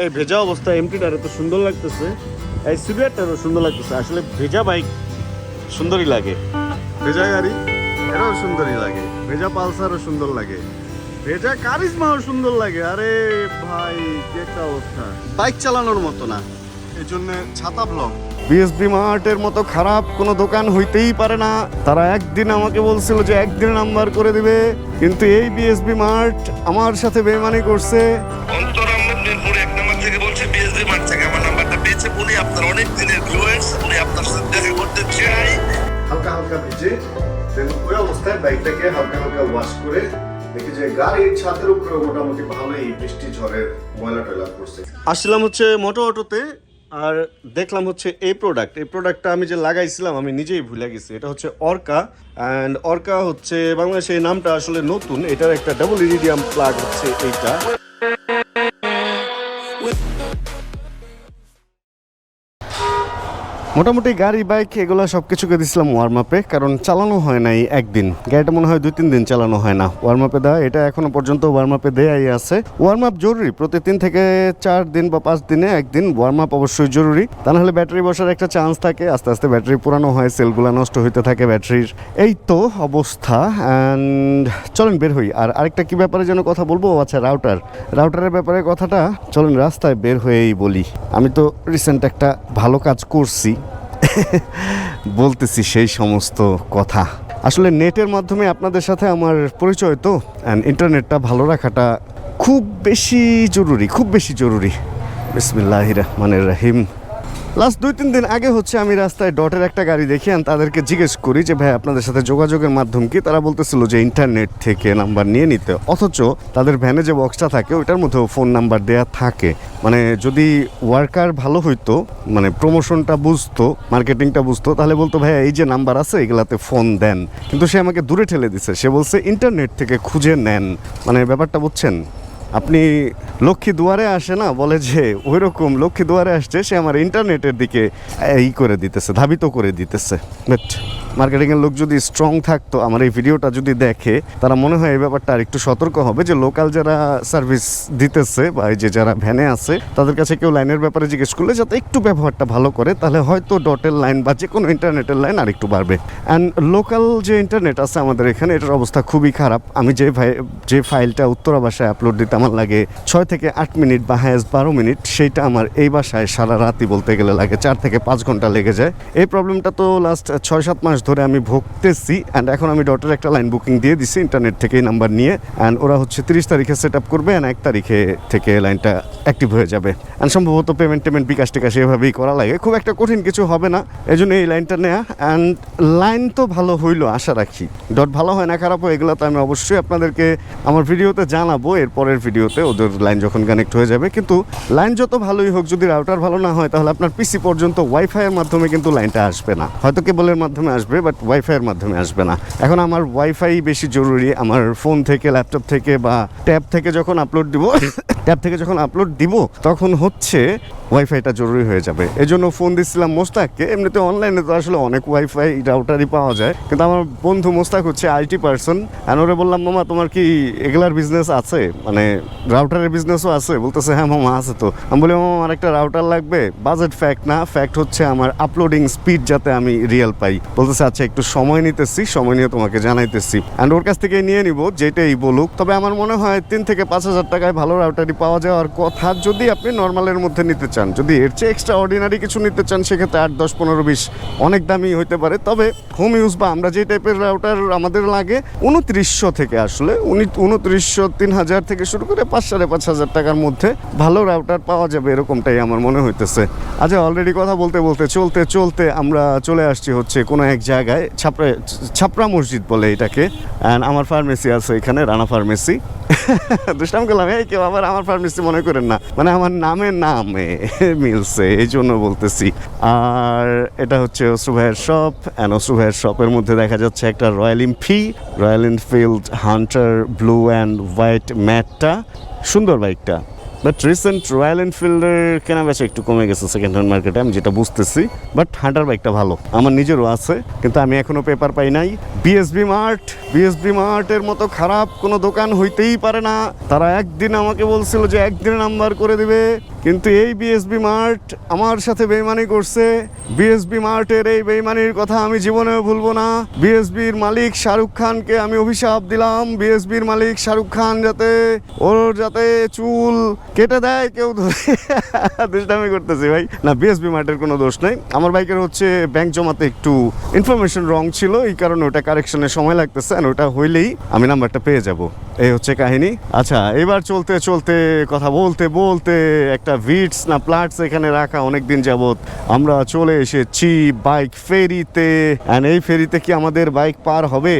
এই ভেজা অবস্থা এমটিটার এত সুন্দর লাগতেছে। এই সিভিয়ারটারও সুন্দর লাগতেছে। আসলে ভেজা বাইক সুন্দরই লাগে। ভেজা গাড়ি, এটাও সুন্দরই লাগে। ভেজা পালসারও সুন্দর লাগে। ভেজা কারিজমাও সুন্দর লাগে। আরে ভাই, কি একটা অবস্থা। বাইক চালানোর মতো না। এই জন্য ছাতা ব্লক বিএসবি মার্টের মতো খারাপ কোনো দোকান হইতেই পারে না। তারা একদিন আমাকে বলছিল যে একদিন নাম্বার করে দিবে। কিন্তু এই বিএসবি মার্ট আমার সাথে বেমানি করছে। অন্তর পেয়েছে উনি আপনার অনেক দিনের ভিউয়ার্স উনি আপনার সাথে দেখা করতে চাই। হালকা হালকা ভিজে দেন ওই অবস্থায় বাইকটাকে হালকা হালকা ওয়াশ করে দেখি যে গাড়ির ছাদের উপরে মোটামুটি ভালোই বৃষ্টি ঝড়ের ময়লা টয়লা করছে আসলাম হচ্ছে মোটো অটোতে আর দেখলাম হচ্ছে এই প্রোডাক্ট এই প্রোডাক্টটা আমি যে লাগাইছিলাম আমি নিজেই ভুলে গেছি। এটা হচ্ছে অর্কা অ্যান্ড অর্কা হচ্ছে বাংলাদেশে এই নামটা আসলে নতুন। এটার একটা ডাবল ইরিডিয়াম প্লাগ হচ্ছে এইটা। মোটামুটি গাড়ি, বাইক এগুলো সব কিছুকে দিছিলাম ওয়ার্ম আপে কারণ চালানো হয় নাই একদিন। গাড়িটা মনে হয় দুই তিন দিন চালানো হয় না। ওয়ার্ম আপে দেওয়া, এটা এখনও পর্যন্ত ওয়ার্ম আপে দেয়াই আছে। ওয়ার্ম আপ জরুরি, প্রতি তিন থেকে চার দিন বা পাঁচ দিনে একদিন ওয়ার্ম আপ অবশ্যই জরুরি। তা নাহলে ব্যাটারি বসার একটা চান্স থাকে, আস্তে আস্তে ব্যাটারি পুরানো হয় সেলগুলো নষ্ট হইতে থাকে ব্যাটারির। এই তো অবস্থা অ্যান্ড চলেন বের হই। আর আরেকটা কি ব্যাপারে যেন কথা বলব? আচ্ছা রাউটার রাউটারের ব্যাপারে কথাটা, চলেন রাস্তায় বের হয়েই বলি। আমি তো রিসেন্ট একটা ভালো কাজ করছি। বলতেছি সেই সমস্ত কথা। আসলে নেটের মাধ্যমে আপনাদের সাথে আমার পরিচয় তো অ্যান্ড ইন্টারনেটটা ভালো রাখাটা খুব বেশি জরুরি, খুব বেশি জরুরি। বিসমিল্লাহ রহমানের রাহিম। লাস্ট দুই, তিন দিন আগে হচ্ছে আমি রাস্তায় ডটের একটা গাড়ি দেখি আর তাদেরকে জিজ্ঞেস করি যে, ভাই, আপনাদের সাথে যোগাযোগের মাধ্যম কি? তারা বলতেছিল যে, ইন্টারনেট থেকে নাম্বার নিয়ে নিতে। অথচ তাদের ভ্যানে যে বক্সটা থাকে, ওইটার মধ্যেও ফোন নাম্বার দেয়া থাকে। মানে যদি ওয়ার্কার ভালো হইতো মানে প্রমোশনটা বুঝতো, মার্কেটিংটা বুঝতো, তাহলে বলতো ভাই এই যে নাম্বার আছে, এগুলাতে ফোন দেন। কিন্তু সে আমাকে দূরে ঠেলে দিছে। সে বলছে, ইন্টারনেট থেকে খুঁজে নেন। মানে ব্যাপারটা বুঝছেন? আপনি লক্ষ্মী দুয়ারে আসে না, বলে যে ওই রকম লক্ষ্মী দুয়ারে আসছে, সে আমার ইন্টারনেটের দিকে ই করে দিতেছে, ধাবিত করে দিতেছে। বাট মার্কেটিংয়ের লোক যদি স্ট্রং থাকতো, আমার এই ভিডিওটা যদি দেখে, তারা মনে হয় এই ব্যাপারটা আর একটু সতর্ক হবে যে লোকাল যারা সার্ভিস দিতেছে বা এই যে যারা ভ্যানে আছে, তাদের কাছে কেউ লাইনের ব্যাপারে জিজ্ঞেস করলে যাতে একটু ব্যবহারটা ভালো করে, তাহলে হয়তো ডটের লাইন বা যে কোনো ইন্টারনেটের লাইন আর একটু বাড়বে। অ্যান্ড লোকাল যে ইন্টারনেট আছে আমাদের এখানে, এটার অবস্থা খুবই খারাপ। আমি যে যে ফাইলটা উত্তরা ভাষায় আপলোড দিতে আমার লাগে? ছয় থেকে আট মিনিট বা হ্যাজ বারো মিনিট, সেইটা আমার এই বাসায় সারা রাতই বলতে গেলে লাগে। চার থেকে পাঁচ ঘণ্টা লেগে যায়। এই প্রবলেমটা তো লাস্ট ছয়, সাত মাস ধরে আমি ভুগতেছি অ্যান্ড এখন আমি ডটের একটা লাইন বুকিং দিয়ে দিছি ইন্টারনেট থেকে নাম্বার নিয়ে অ্যান্ড ওরা হচ্ছে তিরিশ তারিখে সেট আপ করবে অ্যান্ড এক তারিখে থেকে লাইনটা অ্যাক্টিভ হয়ে যাবে। অ্যান্ড সম্ভবত পেমেন্ট টেমেন্ট বিকাশ টিকাশ এভাবেই করা লাগে। খুব একটা কঠিন কিছু হবে না। এই জন্য এই লাইনটা নেওয়া অ্যান্ড লাইন তো ভালো হইল, আশা রাখি। ডট ভালো হয় না, খারাপ হয়, এগুলো তো আমি অবশ্যই আপনাদেরকে আমার ভিডিওতে জানাব এর পরের ভিডিওতে ওদের লাইন যখন কানেক্ট হয়ে যাবে, কিন্তু লাইন যত ভালোই হোক, যদি রাউটার ভালো না হয়, তাহলে আপনার পিসি পর্যন্ত ওয়াইফাইয়ের মাধ্যমে কিন্তু লাইনটা আসবে না। হয়তো কেবলের মাধ্যমে আসবে বাট ওয়াইফাইয়ের মাধ্যমে আসবে না। এখন আমার ওয়াইফাই বেশি জরুরি, আমার ফোন থেকে ল্যাপটপ থেকে বা ট্যাব থেকে যখন আপলোড দিব ট্যাব থেকে যখন আপলোড দিব, তখন হচ্ছে ওয়াইফাইটা জরুরি হয়ে যাবে। এই জন্য ফোন দিচ্ছিলাম মোস্তাককে, এমনিতে অনলাইনে তো আসলে অনেক ওয়াইফাই রাউটারই পাওয়া যায়, কিন্তু আমার বন্ধু মোস্তাক হচ্ছে আইটি পার্সন আর ওরে বললাম, মামা, তোমার কি এগুলার বিজনেস আছে? মানে রাউটারের বিজনেসও আছে, বলতেছে হ্যাঁ মামা, আছে তো। আমি বলি, মামা, আমার একটা রাউটার লাগবে। বাজেট ফ্যাক্ট না ফ্যাক্ট হচ্ছে আমার আপলোডিং স্পিড যাতে আমি রিয়েল পাই। বলতেছে আচ্ছা একটু সময় নিতেছি, সময় নিয়ে তোমাকে জানাইতেছি। অ্যান্ড ওর কাছ থেকে নিয়ে নিব, যেটাই বলুক। তবে আমার মনে হয়, তিন থেকে পাঁচ হাজার টাকায় ভালো রাউটারই পাওয়া যাওয়ার কথা যদি আপনি নর্মালের মধ্যে নিতে চান। যদি এর চেয়ে এক্সট্রা অর্ডিনারি কিছু নিতে চান, সেক্ষেত্রে আট, দশ, পনেরো, বিশ অনেক দামি হইতে পারে। তবে হোম ইউজ বা আমরা যে টাইপের রাউটার আমাদের লাগে, উনত্রিশশো থেকে আসলে, উনি উনত্রিশশো, তিন হাজার থেকে শুরু করে পাঁচ সাড়ে পাঁচ হাজার টাকার মধ্যে ভালো রাউটার পাওয়া যাবে এরকমটাই আমার মনে হইতেছে। আচ্ছা অলরেডি কথা বলতে বলতে, চলতে চলতে আমরা চলে আসছি হচ্ছে কোনো এক জায়গায়, ছাপড়া ছাপড়া মসজিদ বলে এটাকে। অ্যান্ড আমার ফার্মেসি আছে এখানে, রানা ফার্মেসি দুষ্টাম করলাম, এই কেউ আবার আমার ফার্মেসি মনে করেন না। মানে আমার নামের নামে মিলছে এই জন্য বলতেছি। আর এটা হচ্ছে অশ্রু ভাইয়ের শপ অ্যান্ড অশ্রু ভাইয়ের শপের মধ্যে দেখা যাচ্ছে একটা royal ইনফি Royal Enfield Hunter blue and white ম্যাটটা সুন্দর বাইকটা। বাট রিসেন্ট রয়্যাল এনফিল্ডের কেনা বেচা একটু কমে গেছে সেকেন্ড হ্যান্ড মার্কেটে আমি যেটা বুঝতেছি। বাট হান্টার বাইকটা ভালো। আমার নিজেরও আছে, কিন্তু আমি এখনও পেপার পাই নাই। বিএসবি মার্ট বিএসবি মার্টের মতো খারাপ কোনো দোকান হইতেই পারে না। তারা একদিন আমাকে বলছিল যে একদিন নাম্বার করে দিবে। কিন্তু এই বিএসবি মার্ট আমার সাথে বেইমানি করছে। বিএসবি মার্টের এই বেইমানির কথা আমি জীবনেও ভুলবো না। বিএসবির মালিক শাহরুখ খানকে আমি অভিশাপ দিলাম। বিএসবির মালিক শাহরুখ খান যাতে ওর যাতে চুল কেটে দেয় কেউ ধরে দুষ্টামি করতেছি ভাই। না বিএসবি মার্টের কোনো দোষ নেই। আমার বাইকের হচ্ছে ব্যাংক জমাতে একটু ইনফরমেশন রং ছিল। এই কারণে ওটা কারেকশনের সময় লাগতেছে আর ওটা হইলেই আমি নাম্বারটা পেয়ে যাব। এই হচ্ছে কাহিনী। আচ্ছা এবার চলতে চলতে কথা বলতে বলতে একটা ভিটস, না প্লাটস এখানে রাখা অনেক দিন যাবত আমরা চলে এসেছি বাইক ফেরিতে। অ্যান্ড এই ফেরিতে কি আমাদের বাইক পার হবে?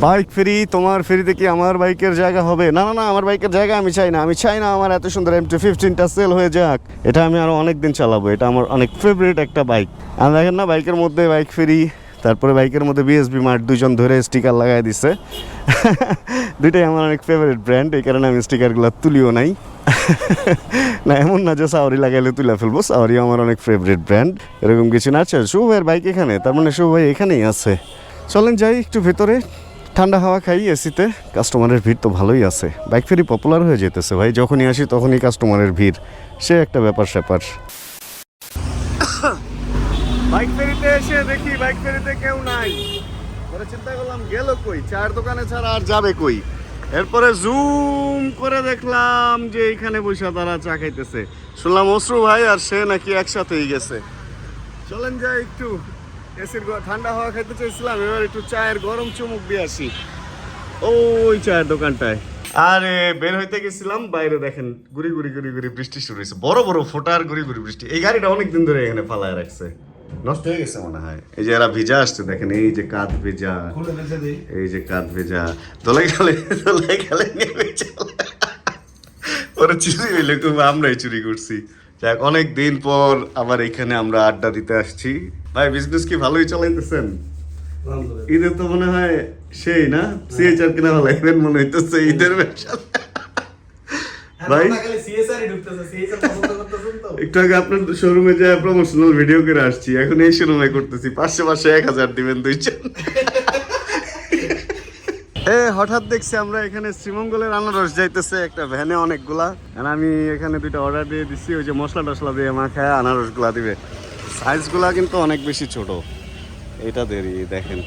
বাইক ফেরি, তোমার ফেরিতে কি আমার বাইকের জায়গা হবে? না না না, আমার বাইকের জায়গা আমি চাই না, আমি চাই না আমার এত সুন্দর এম টি ফিফটিনটা সেল হয়ে যাক। এটা আমি আরও অনেক দিন চালাবো, এটা আমার অনেক ফেভারিট একটা বাইক। আর দেখেন না, বাইকের মধ্যে বাইক ফেরি, তারপরে বাইকের মধ্যে বিএসবি মার্ট দুজন ধরে স্টিকার লাগাই দিছে। দুইটাই আমার অনেক ফেভারিট ব্র্যান্ড এই কারণে আমি স্টিকারগুলো তুলিও নাই। না, এমন না যে সাওয়ারি লাগাইলে তুলে ফেলব। সাওয়ারি আমার অনেক ফেভারিট ব্র্যান্ড এরকম কিছু না। আচ্ছা শুভ ভাইয়ের বাইক এখানে? তার মানে শুভ ভাই এখানেই আছে। চলেন যাই একটু ভেতরে। ঠান্ডা হাওয়া খাই এসিতে। কাস্টমারের ভিড় তো ভালোই আছে। বাইক ফেরি পপুলার হয়ে যেতেছে ভাই। যখনই আসি তখনই কাস্টমারের ভিড়। সে একটা ব্যাপার স্যাপার। বাইক ফেরিতে এসে দেখি বাইক ফেরিতে কেউ নাই। পরে চিন্তা করলাম, গেল কই? চার দোকানে ছাড়া আর যাবে কই? এরপরে জুম করে দেখলাম যে এইখানে বসে তারা চা খাইতেছে। শুনলাম অশ্রু ভাই আর সে নাকি একসাথেই গেছে। চলেন যাই একটু। এসির ঠান্ডা হওয়া খাইতে চাইছিলাম, এবার একটু চায়ের গরম চুমুক দিয়ে আসি। ওই চায়ের দোকানটায়। আরে, বের হইতে গেছিলাম, বাইরে দেখেন, গুড়ি গুড়ি গুড়ি গুড়ি বৃষ্টি শুরু হয়েছে বড় বড় ফোটার গুড়ি গুড়ি বৃষ্টি। এই গাড়িটা অনেক দিন ধরে এখানে ফালায় রাখছে। নষ্ট হয়ে গেছে মনে হয়। এই যে এরা ভিজা আসছে দেখেন এই যে কাঁধ ভেজা এই যে কাঁধ ভেজা। দোলাই গেলে দোলাই গেলে ওরা চুরি হইলে আমরাই চুরি করছি। যাক অনেক দিন পর আবার এখানে আমরা আড্ডা দিতে আসছি। ভাই বিজনেস কি ভালোই চালাইতেছেন? ঈদের তো মনে হয় সেই না? সিএচআর কিনা ভালো ইভেন মনে হইতেছে ঈদের ব্যবসা ভাই? একটু আগে আপনার শোরুমে যায় প্রমোশনাল ভিডিও করে আসছি, এখন এই শোরুমে করতেছি। পাঁচশো পাঁচশো এক হাজার দিবেন দুইজন। এ, হঠাৎ দেখছি আমরা এখানে শ্রীমঙ্গলের আনারস যাইতেছে একটা ভ্যানে অনেকগুলা আর আমি এখানে দুইটা অর্ডার দিয়ে দিচ্ছি ওই যে মশলা টসলা দিয়ে মাখায় আনারসগুলা দিবে। সাইজগুলা কিন্তু অনেক বেশি ছোট। এটা দেরি, দেখেন।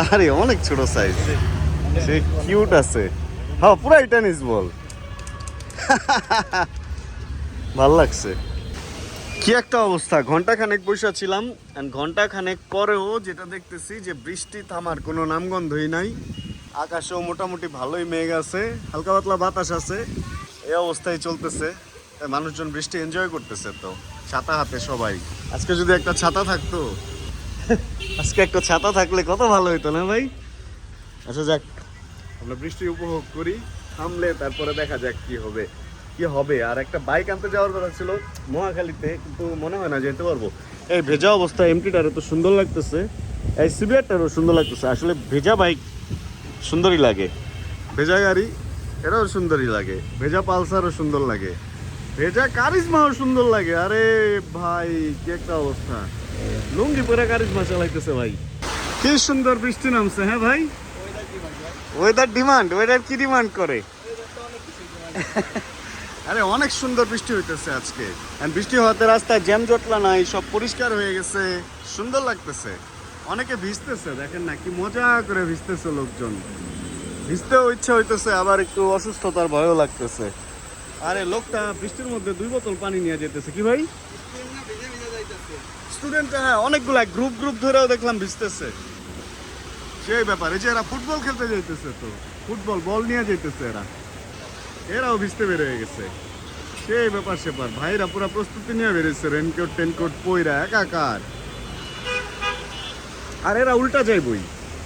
আরে, অনেক ছোট সাইজ সে কিউট আছে। হ্যাঁ পুরাই টেনিস বল ভালো লাগছে। কি একটা অবস্থা। ঘণ্টা খানেক বসে ছিলাম ঘণ্টা খানেক পরেও যেটা দেখতেছি যে বৃষ্টি থামার কোনো নামগন্ধই নাই। আকাশেও মোটামুটি ভালোই মেঘ আছে হালকা পাতলা বাতাস আছে এই অবস্থায় চলতেছে। মানুষজন বৃষ্টি এনজয় করতেছে তো ছাতা হাতে সবাই। আজকে যদি একটা ছাতা থাকতো? আজকে একটা ছাতা থাকলে কত ভালো হইতো না ভাই? আচ্ছা যাক আমরা বৃষ্টি উপভোগ করি থামলে তারপরে দেখা যাক কি হবে। কি হবে? আর একটা বাইক আনতে যাওয়ার কথা ছিল মহাখালীতে কিন্তু মনে হয় না যেতে পারব। এই ভেজা অবস্থা এমটিটারও তো সুন্দর লাগতেছে। এই সিবিআরটারও সুন্দর লাগতেছে। আসলে ভেজা বাইক সুন্দরই লাগে। ভেজা গাড়ি এটাও সুন্দরই লাগে। ভেজা পালসারও সুন্দর লাগে। ভেজা কারিজমাও সুন্দর লাগে। আরে ভাই কি একটা অবস্থা। লুঙ্গি পরে কারিজমা চালাইতেছে ভাই। কি সুন্দর বৃষ্টি নামছে হ্যাঁ ভাই? ওয়েদার ডিমান্ড ওয়েদার কি ডিমান্ড করে? আরে, অনেক সুন্দর বৃষ্টি হইতেছে আজকে। বৃষ্টি হওয়াতে রাস্তায় জ্যাম জটলা নাই, সব পরিষ্কার হয়ে গেছে। সুন্দর লাগতেছে। অনেকে ভিজতেছে, দেখেন না, কি মজা করে ভিজতেছে লোকজন। ভিজতেও ইচ্ছা হইতেছে, আবার একটু অসুস্থতার ভয়ও লাগতেছে। আরে, লোকটা বৃষ্টির মধ্যে দুই বোতল পানি নিয়ে যেতেছে। কি ভাই? স্টুডেন্ট হ্যাঁ অনেকগুলা গ্রুপ গ্রুপ ধরেও দেখলাম ভিজতেছে। সেই ব্যাপার যে এরা ফুটবল খেলতে যাইতেছে তো। ফুটবল বল নিয়ে যাইতেছে এরা। এরাও ভিজতে বের হয়ে গেছে। সেই ব্যাপার সেপার ভাইরা পুরো প্রস্তুতি নিয়ে বেরিয়েছে রেনকোট টেনকোট পইরা একাকার। আর এরা উল্টা যায় বই।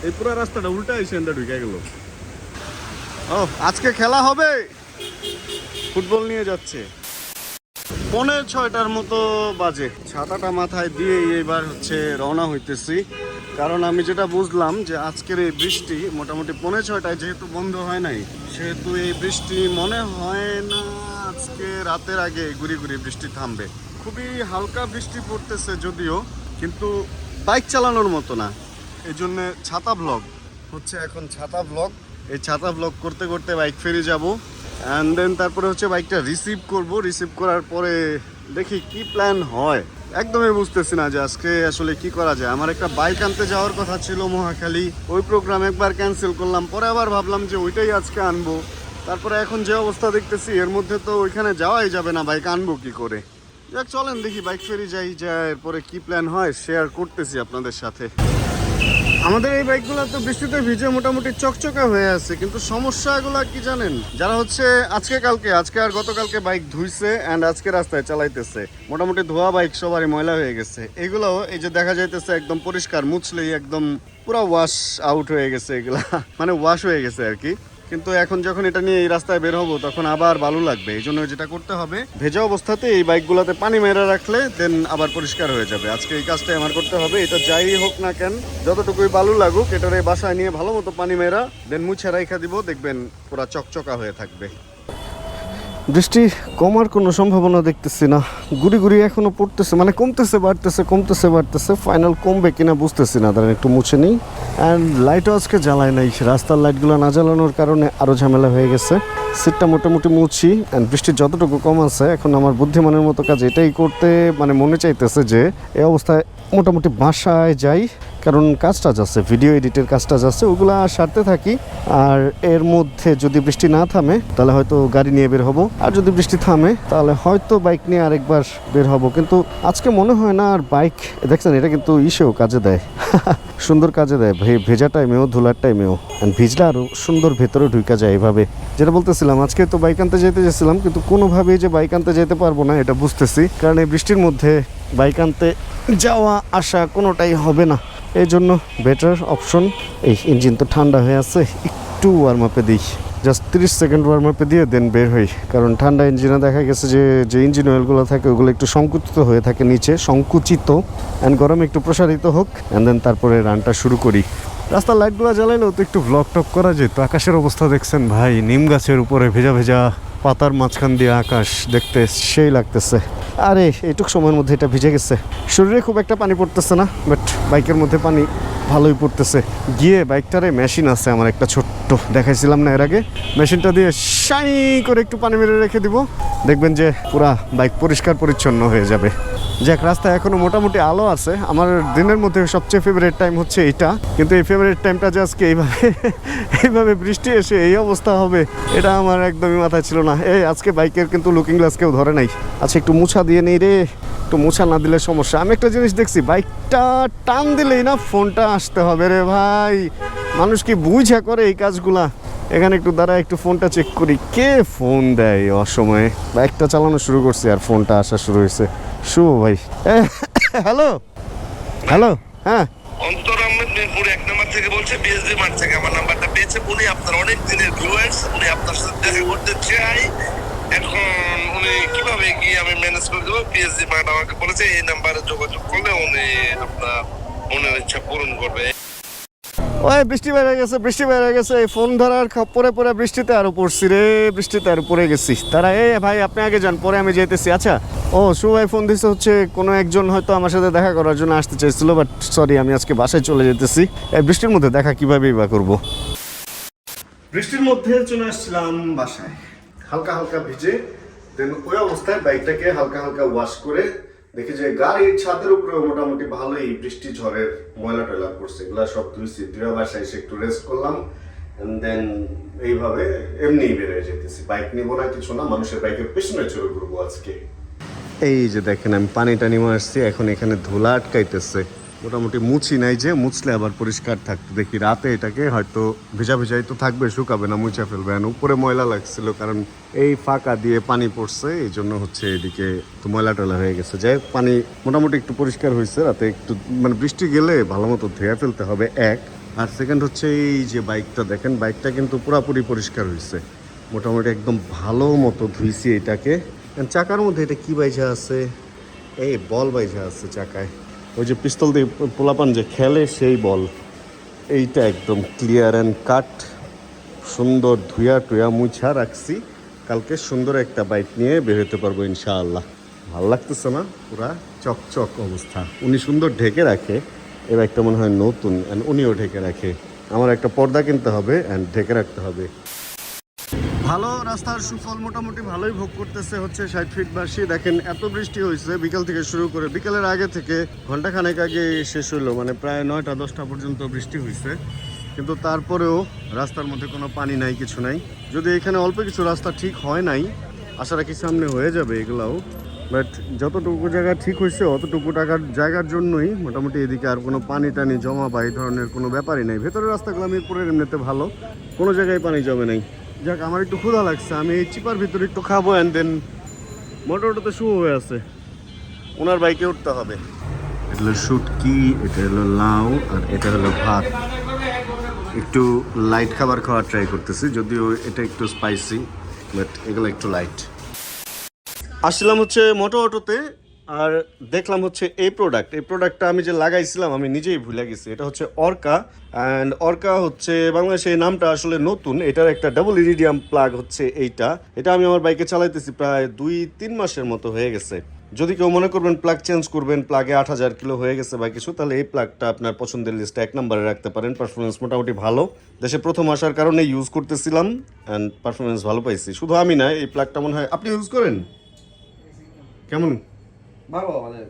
এই পুরো রাস্তাটা উল্টা এসে এন্ডা ঢুকে গেল। ও আজকে খেলা হবে। ফুটবল নিয়ে যাচ্ছে। পৌনে ছয়টার মতো বাজে। ছাতাটা মাথায় দিয়ে এবার হচ্ছে রওনা হইতেছি। কারণ আমি যেটা বুঝলাম যে আজকের এই বৃষ্টি মোটামুটি পৌনে ছয়টায় যেহেতু বন্ধ হয় নাই, সেহেতু এই বৃষ্টি মনে হয় না আজকে রাতের আগে গুড়ি গুড়ি বৃষ্টি থামবে। খুবই হালকা বৃষ্টি পড়তেছে যদিও, কিন্তু বাইক চালানোর মতো না। এই জন্য ছাতা ব্লগ হচ্ছে এখন ছাতা ব্লগ এই ছাতা ব্লগ করতে করতে বাইক ফেরি যাব। অ্যান্ড দেন তারপরে হচ্ছে বাইকটা রিসিভ করব। রিসিভ করার পরে দেখি কি প্ল্যান হয়। একদমই বুঝতেছি না যে আজকে আসলে কি করা যায়। আমার একটা বাইক আনতে যাওয়ার কথা ছিল মহাখালী। ওই প্রোগ্রাম একবার ক্যান্সেল করলাম। পরে আবার ভাবলাম যে ওইটাই আজকে আনব। তারপরে এখন যে অবস্থা দেখতেছি, এর মধ্যে তো ওইখানে যাওয়াই যাবে না। বাইক আনব কি করে? যাক, চলেন দেখি, বাইক ফেরি যাই যা এরপরে কি প্ল্যান হয় শেয়ার করতেছি আপনাদের সাথে। আমাদের এই বাইকগুলো তো বৃষ্টিতে ভিজে মোটামুটি চকচকা হয়ে আছে, কিন্তু সমস্যাগুলো কি জানেন? যারা হচ্ছে আজকে কালকে, আজকে আর গতকালকে বাইক ধুইছে অ্যান্ড আজকে রাস্তায় চালাইতেছে। মোটামুটি ধোয়া বাইক সবারই ময়লা হয়ে গেছে। এগুলো এই যে দেখা যাইতেছে একদম পরিষ্কার, মুছলেই একদম পুরো ওয়াশ আউট হয়ে গেছে এগুলা। মানে ওয়াশ হয়ে গেছে আর কি। কিন্তু এখন যখন এটা নিয়ে এই রাস্তায় বের হব, তখন আবার বালু লাগবে। এই জন্য যেটা করতে হবে, ভেজা অবস্থাতে এই বাইকগুলোতে পানি মেরে রাখলে দেন আবার পরিষ্কার হয়ে যাবে। আজকে এই কাজটাই আমার করতে হবে, এটা যাই হোক না কেন, যতটুকুই বালু লাগুক, এটার এই বাসায় নিয়ে ভালো মতো পানি মেরা দেন মুছে রাইখা দিব, দেখবেন পুরা চকচকা হয়ে থাকবে। বৃষ্টি কমার কোনো সম্ভাবনা দেখতেছি না। গুড়ি গুড়ি এখনও পড়তেছে মানে কমতেছে, বাড়তেছে কমতেছে, বাড়তেছে ফাইনাল কমবে কিনা বুঝতেছি না। দাঁড়ান, একটু মুছে নিই। অ্যান্ড লাইটও আজকে জ্বালায় নাই। রাস্তার লাইটগুলো না জ্বালানোর কারণে আরও ঝামেলা হয়ে গেছে। সিটটা মোটামুটি মুছি অ্যান্ড বৃষ্টি যতটুকু কম আছে, এখন আমার বুদ্ধিমানের মতো কাজ এটাই করতে মানে মনে চাইতেছে যে, এই অবস্থায় মোটামুটি বাসায় যাই। কারণ কাজটা যাচ্ছে ভিডিও এডিটের কাজটা যাচ্ছে, ওগুলো সারতে থাকি। আর এর মধ্যে যদি বৃষ্টি না থামে, তাহলে হয়তো গাড়ি নিয়ে বের হব। আর যদি বৃষ্টি থামে, তাহলে হয়তো বাইক নিয়ে আরেকবার বের হব। কিন্তু আজকে মনে হয় না আর বাইক দেখছেন, এটা কিন্তু ইসেও কাজে দেয়। সুন্দর কাজে দেয় ভেজা টাইমেও ধুলার টাইমেও ভিজলে আরও সুন্দর ভেতরে ঢুকা যায় এভাবে। যেটা বলতেছিলাম, আজকে তো বাইক আনতে যেতে গেছিলাম কিন্তু কোনোভাবেই যে বাইক আনতে যেতে পারব না, এটা বুঝতেছি। কারণ এই বৃষ্টির মধ্যে বাইক আনতে যাওয়া, আসা কোনোটাই হবে না। এই জন্য বেটার অপশন এই ইঞ্জিন তো ঠান্ডা হয়ে আছে, একটু ওয়ার্ম আপে দিই। জাস্ট তিরিশ সেকেন্ড ওয়ার্ম আপে দিয়ে দেন বের হই। কারণ ঠান্ডা ইঞ্জিনে দেখা গেছে যে যে ইঞ্জিন অয়েলগুলো থাকে, ওগুলো একটু সংকুচিত হয়ে থাকে নিচে, সংকুচিত। অ্যান্ড গরমে একটু প্রসারিত হোক অ্যান্ড দেন তারপরে রানটা শুরু করি। রাস্তার লাইটগুলো জ্বালাইলেও তো একটু ব্লক টক করা যেত। আকাশের অবস্থা দেখছেন ভাই, নিম গাছের উপরে ভেজা ভেজা পাতার মাঝখান দিয়ে আকাশ দেখতে সেই লাগতেছে। আরে, এইটুক সময়ের মধ্যে এটা ভিজে গেছে। শরীরে খুব একটা পানি পড়তেছে না বাট বাইকের মধ্যে পানি ভালোই পড়তেছে। গিয়ে বাইকটারে মেশিন আছে আমার একটা ছোট্ট। দেখাইছিলাম না এর আগে। মেশিনটা দিয়ে শাই করে একটু পানি মেরে রেখে দিব। দেখবেন যে পুরা বাইক পরিষ্কার পরিচ্ছন্ন হয়ে যাবে। যাক, রাস্তায় এখনও মোটামুটি আলো আছে। আমার দিনের মধ্যে সবচেয়ে ফেভারিট টাইম হচ্ছে এইটা। কিন্তু এই ফেভারিট টাইমটা যে আজকে এইভাবে এইভাবে বৃষ্টি এসে এই অবস্থা হবে, এটা আমার একদমই মাথায় ছিল না। এই আজকে বাইকের কিন্তু লুকিং গ্লাস কেউ ধরে নাই। আচ্ছা একটু মুছা দিয়ে নেই রে। একটু মোছা না দিলে সমস্যা। আমি একটা জিনিস দেখছি, বাইকটা টান দিলেই না ফোনটা আসতে হবে রে ভাই। মানুষ কি বুঝা করে এই কাজগুলা? এখানে একটু দাঁড়া একটু ফোনটা চেক করি। কে ফোন দেয় অসময়ে? বাইকটা চালানো শুরু করছি আর ফোনটা আসা শুরু হয়েছে। শুভ ভাই। হ্যালো? হ্যালো? হ্যাঁ? এখন উনি কীভাবে গিয়ে আমি ম্যানেজ করে দেবো? পিএসডি মাঠ আমাকে বলেছে এই নাম্বারে যোগাযোগ করলে উনি আপনার মনের ইচ্ছা পূরণ করবে। ওই বৃষ্টি বেড়ে গেছে বৃষ্টি বেড়ে গেছে। এই ফোন ধরার পরে পরে বৃষ্টিতে আরও পড়ছি রে বৃষ্টিতে আরও পড়ে গেছি। তারা এ ভাই আপনি আগে যান পরে আমি যেতেছি আচ্ছা ও সুভাই ফোন দিছে হচ্ছে কোনো একজন হয়তো আমার সাথে দেখা করার জন্য আসতে চাইছিল বাট সরি আমি আজকে বাসায় চলে যেতেছি। এই বৃষ্টির মধ্যে দেখা কিভাবেই বা করব? বৃষ্টির মধ্যে চলে আসছিলাম বাসায়। হালকা হালকা ভিজে দেন ওই অবস্থায় বাইকটাকে হালকা হালকা ওয়াশ করে দেখি যে গাড়ির ছাদের উপরে মোটামুটি ভালোই বৃষ্টি ঝড়ের ময়লা টয়লা পড়ছে। এগুলা সব ধুইছি ধুয়ে বাসায় এসে একটু রেস্ট করলাম দেন এইভাবে এমনি বেরোয় যেতেছি। বাইক নিব না কিছু না, মানুষের বাইকের পেছনে চড়ে ঘুরবো আজকে। এই যে দেখেন, আমি পানি টানি মারছি, এখন এখানে ধুলা আটকাইতেছে। মোটামুটি মুছি নাই যে, মুছলে আবার পরিষ্কার থাকতো। দেখি রাতে এটাকে হয়তো ভেজা ভেজাই তো থাকবে, শুকাবে না, মুছা ফেলবে। আর উপরে ময়লা লাগছিল, কারণ এই ফাঁকা দিয়ে পানি পড়ছে, এই জন্য হচ্ছে এদিকে তো ময়লা টয়লা হয়ে গেছে। যাই পানি মোটামুটি একটু পরিষ্কার হয়েছে, রাতে একটু মানে বৃষ্টি গেলে ভালো মতো ধুয়ে ফেলতে হবে, এক। আর সেকেন্ড হচ্ছে এই যে বাইকটা, দেখেন বাইকটা কিন্তু পুরাপুরি পরিষ্কার হয়েছে। মোটামুটি একদম ভালো মতো ধুইছি এটাকে। চাকার মধ্যে এটা কি বাইজা আছে? এই বল বাইজা আছে চাকায়। ওই যে পিস্তল দিয়ে পোলাপান যে খেলে সেই বল। এইটা একদম ক্লিয়ার অ্যান্ড কাট সুন্দর ধুয়া টুয়া মুছা রাখছি। কালকে সুন্দর একটা বাইক নিয়ে বের হতে পারব ইনশাআল্লাহ। ভালো লাগতেছে না? পুরা চকচক অবস্থা। উনি সুন্দর ঢেকে রাখে। এ বাইকটা মনে হয় নতুন অ্যান্ড উনিও ঢেকে রাখে। আমার একটা পর্দা কিনতে হবে অ্যান্ড ঢেকে রাখতে হবে। ভালো রাস্তার সুফল মোটামুটি ভালোই ভোগ করতেছে হচ্ছে ষাট ফিটবাসী। দেখেন, এত বৃষ্টি হয়েছে বিকাল থেকে শুরু করে, বিকালের আগে থেকে ঘন্টাখানেক আগে শেষ হলো মানে প্রায় নয়টা, দশটা পর্যন্ত বৃষ্টি হয়েছে। কিন্তু তারপরেও রাস্তার মধ্যে কোনো পানি নাই, কিছু নাই। যদি এখানে অল্প কিছু রাস্তা ঠিক হয় নাই, আশা রাখি সামনে হয়ে যাবে এগুলাও। বাট যতটুকু জায়গা ঠিক হয়েছে, অতটুকু টাকার জায়গার জন্যই মোটামুটি এদিকে আর কোনো পানি টানি জমা বা এই ধরনের কোনো ব্যাপারই নেই। ভেতরের রাস্তাগুলো মিরপুরের এমনিতে ভালো, কোনো জায়গায় পানি জমে নেই। যাক আমার একটু ক্ষুধা লাগছে আমি এই চিপার ভিতরে একটু খাব অ্যান্ড দেন মোটর তো শুরু হয়ে আছে। ওনার বাইকে উঠতে হবে। এটা হলো শুটকি এটা হলো লাউ আর এটা হলো ভাত। একটু লাইট খাবার খাওয়ার ট্রাই করতেছি যদিও এটা একটু স্পাইসি বাট এগুলো একটু লাইট আসছিলাম হচ্ছে মোটো অটোতে আর দেখলাম হচ্ছে এই প্রোডাক্ট এই প্রোডাক্টটা আমি যে লাগাইছিলাম, আমি নিজেই ভুলে গেছি। এটা হচ্ছে অর্কা অ্যান্ড অর্কা হচ্ছে বাংলাদেশে এই নামটা আসলে নতুন। এটার একটা ডাবল ইরিডিয়াম প্লাগ হচ্ছে এইটা। এটা আমি আমার বাইকে চালাইতেছি প্রায় দুই, তিন মাসের মতো হয়ে গেছে। যদি কেউ মনে করবেন প্লাগ চেঞ্জ করবেন প্লাগে আট হাজার কিলো হয়ে গেছে বা কিছু, তাহলে এই প্লাগটা আপনার পছন্দের লিস্টে এক নম্বরে রাখতে পারেন। পারফরমেন্স মোটামুটি ভালো। দেশে প্রথম আসার কারণে ইউজ করতেছিলাম অ্যান্ড পারফরমেন্স ভালো পাইছি। শুধু আমি না, এই প্লাগটা মনে হয় আপনি ইউজ করেন? কেমন? ভালো মানে?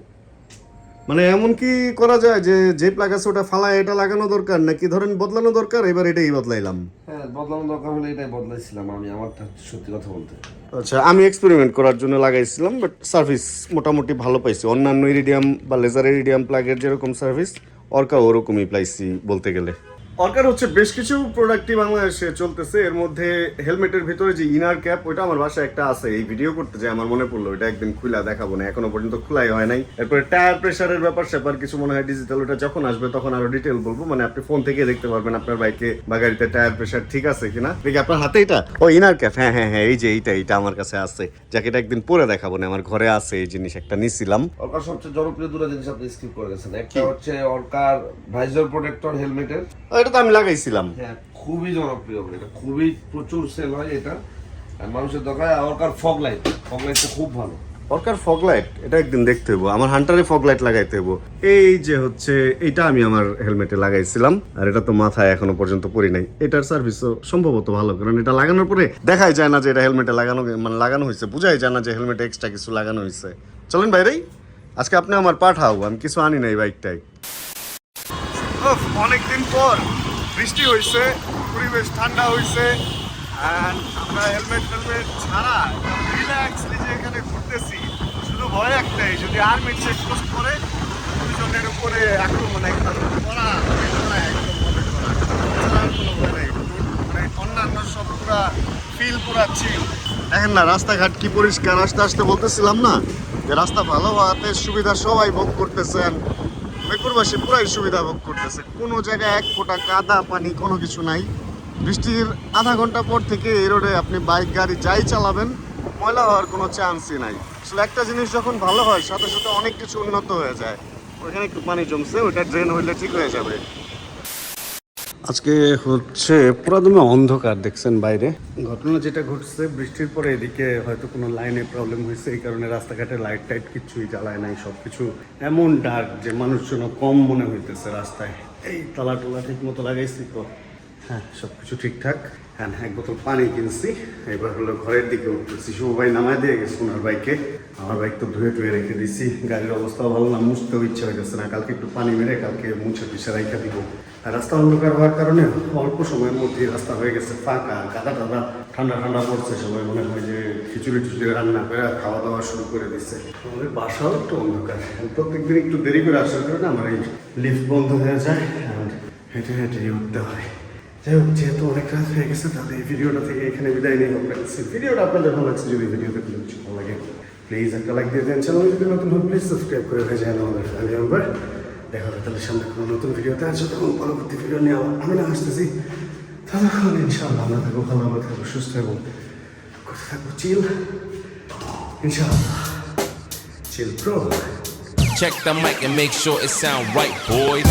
মানে এমন কি করা যায় যে যে প্লাগ আছে ওটা ফালায় এটা লাগানো দরকার? নাকি ধরেন বদলানো দরকার? এবার এটাই বদলাইলাম। হ্যাঁ বদলানো দরকার হলে এটাই বদলাইছিলাম আমি আমারটা সত্যি কথা বলতে। আচ্ছা আমি এক্সপেরিমেন্ট করার জন্য লাগাইছিলাম বাট সার্ভিস মোটামুটি ভালো পাইছি। অন্যান্য ইরিডিয়াম বা লেজার ইরিডিয়াম প্লাগের যেরকম সার্ভিস অর্কা ওরকমই পাইছি বলতে গেলে। অর্কার হচ্ছে বেশ কিছু প্রোডাক্টই বাংলাদেশে চলতেছে। এর মধ্যে হেলমেটের ভিতরে যে ইনার ক্যাপ ওইটা আমার বাসায় একটা আছে। এই ভিডিও করতে যে আমার মনে পড়ল এটা একদিন খুলা দেখাবো না। এখনও পর্যন্ত খোলাই হয় নাই। এরপরে টায়ার প্রেসারের ব্যাপার স্যাপার কিছু মনে হয় ডিজিটাল ওটা যখন আসবে তখন আরও ডিটেল বলব। মানে আপনি ফোন থেকে দেখতে পারবেন আপনার বাইকে বা গাড়িতে টায়ার প্রেশার ঠিক আছে কিনা। দেখি আপনার হাতে এটা? ও ইনার ক্যাপ হ্যাঁ হ্যাঁ হ্যাঁ এই যে এইটা এইটা আমার কাছে আছে। যাকে এটা একদিন পরে দেখাবো না আমার ঘরে আছে এই জিনিস একটা নিছিলাম। অর্কার সবচেয়ে জনপ্রিয় দুটো জিনিস আপনি স্কিপ করে গেছেন। একটা হচ্ছে অর্কার ভাইজার প্রোটেক্টর হেলমেটের এটা তো আমি লাগাইছিলাম। হ্যাঁ খুবই জনপ্রিয় এটা খুবই প্রচুর সেল হয় এটা। আর মানুষের দরকার আর অর্কার ফগ লাইট ফগ লাইটটা খুব ভালো। ফগ লাইট এটা একদিন দেখতে হইব। আমার হান্টারে ফগ লাইট লাগাইতে হইব। এই যে হচ্ছে এটা আমি আমার হেলমেটে লাগাইছিলাম আর এটা তো মাথায় এখনও পর্যন্ত পরি নাই। এটার সার্ভিসও সম্ভবত ভালো কারণ এটা লাগানোর পরে দেখাই যায় না যে এটা হেলমেটে লাগানো মানে লাগানো হয়েছে বোঝাই যায় না যে হেলমেটে এক্সট্রা কিছু লাগানো হয়েছে চলেন বাইরেই আজকে আপনি আমার পাঠাও আমি কিছু আনি নাই বাইকটাই অনেকদিন পর বৃষ্টি হয়েছে পরিবেশ ঠান্ডা হয়েছে আমরা হেলমেট টেলমেট ছাড়া রিল্যাক্সলি যে এখানে ঘুরতেছি। শুধু ভয় একটাই, যদি আর্মি চেক পোস্ট করে, দুজনের উপরে আক্রমণ একদম করা নাই। মানে অন্যান্য ফিল দেখেন না, রাস্তাঘাট কি পরিষ্কার? আসতে আসতে বলতেছিলাম না যে রাস্তা ভালো হওয়াতে সুবিধা সবাই ভোগ করতেছেন মেকুরবাসী পুরাই সুবিধা ভোগ করতেছে। কোনো জায়গায় এক ফোঁটা কাদা, পানি, কোনো কিছু নাই। বৃষ্টির আধা ঘণ্টা পর থেকে এই রোডে আপনি বাইক, গাড়ি যাই চালাবেন, ময়লা হওয়ার কোনো চান্সই নাই। আসলে একটা জিনিস যখন ভালো হয়, সাথে সাথে অনেক কিছু উন্নত হয়ে যায়। ওইখানে একটু পানি জমছে, ওইটা ড্রেন হইলে ঠিক হয়ে যাবে। আজকে হচ্ছে পুরাদমে অন্ধকার, দেখছেন বাইরে। ঘটনা যেটা ঘটছে, বৃষ্টির পরে এদিকে হয়তো কোনো লাইনে প্রবলেম হয়েছে, এই কারণে রাস্তাঘাটে লাইট টাইট কিছুই জ্বালায় নাই সব কিছু এমন ডার্ক যে মানুষজন কম মনে হইতেছে রাস্তায়। এই তালা টোলা ঠিক মতো লাগাইছি তো। হ্যাঁ সব কিছু ঠিকঠাক। হ্যাঁ এক বোতল পানি কিনছি। এবার হলো ঘরের দিকে উঠতেছি। শুভ ভাই দিয়ে গেছে ওনার বাইকে। আমার বাইক তো ধুয়ে টুয়ে রেখে দিছি। গাড়ির অবস্থাও ভালো না, মুছতেও ইচ্ছা হইতেছে না। কালকে একটু পানি মেরে কালকে মুছে টুছে রেখে দিব। রাস্তা অন্ধকার হওয়ার কারণে অল্প সময়ের মধ্যেই রাস্তা হয়ে গেছে ফাঁকা কাদা টাদা ঠান্ডা ঠান্ডা পড়ছে, সবাই মনে হয় যে খিচুড়ি টিচুড়ি রান্না করে খাওয়া দাওয়া শুরু করে দিচ্ছে আমাদের বাসাও একটু অন্ধকার। প্রত্যেকদিন একটু দেরি করে আসার কারণে আমার এই লিফট বন্ধ হয়ে যায় হেঁটে হেঁটে উঠতে হয়। যাই হোক, যেহেতু অনেক রাত হয়ে গেছে, তাহলে এই ভিডিওটা থেকে এখানে বিদায় নিয়ে আমরা ভিডিওটা আপনাদের ভালো লাগছে, যদি ভিডিওতে কিছু ভালো লাগে প্লিজ একটা লাইক দিয়ে দেন। চ্যানেল যদি নতুন হয় প্লিজ সাবস্ক্রাইব করে হয়ে আমাদের ফ্যামিলি মেম্বার দেখা হবে তাহলে সামনে কোনো নতুন ভিডিওতে। আছে তখন পরবর্তী ভিডিও নিয়ে আমি না আসতেছি ততক্ষণ ইনশাআল্লাহ আমরা থাকব ভালো আমরা থাকব সুস্থ এবং করতে থাকব চিল। ইনশাআল্লাহ। Chill pro. Check the mic and make sure it sound right, boys.